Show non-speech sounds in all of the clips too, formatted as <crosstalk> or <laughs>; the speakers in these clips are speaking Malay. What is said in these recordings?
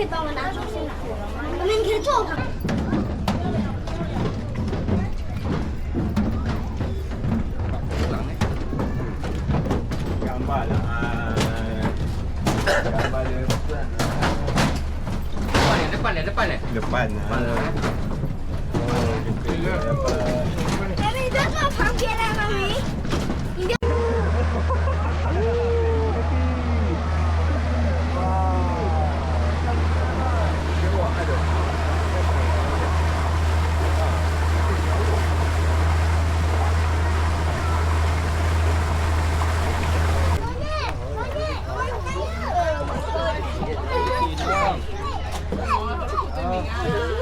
以帮我拿手先拿。我们可以坐旁。 Gambar lah ah. Gambar dia Depan ni, depan ni, depan ni. Depan ah. Oh, kita apa 妈咪，你在坐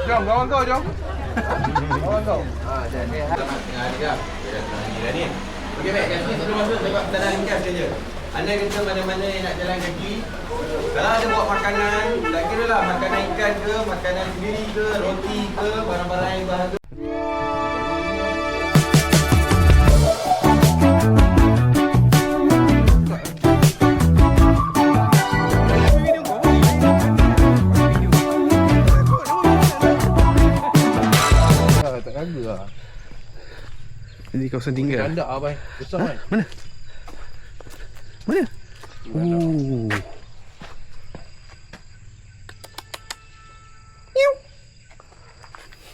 Jom, kawan kau jom Kawan kau jadi. Kita dah ni dah. Okey baik, sini sebelum masuk saya buat pertanyaan ringkas saja. Anda kata mana-mana yang nak jalan kaki, kalau ada bawa makanan, tak kira lah makanan ikan ke, makanan sendiri ke, roti ke, barang-barang yang berharga. Ini kawasan tinggal. Anda abang Besar kan Mana? Mana? Oh.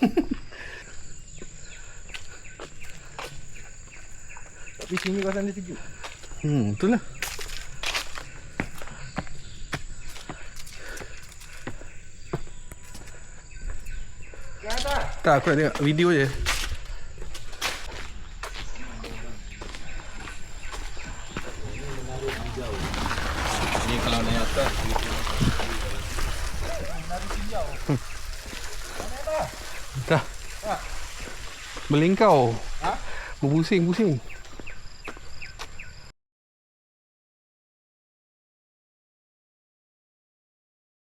<laughs> Tapi sini kawasan dia sejuk Hmm, betul lah. Tak, aku nak tengok video je. Ni kalau naik atas Dah. Melingkau. Berpusing-pusing.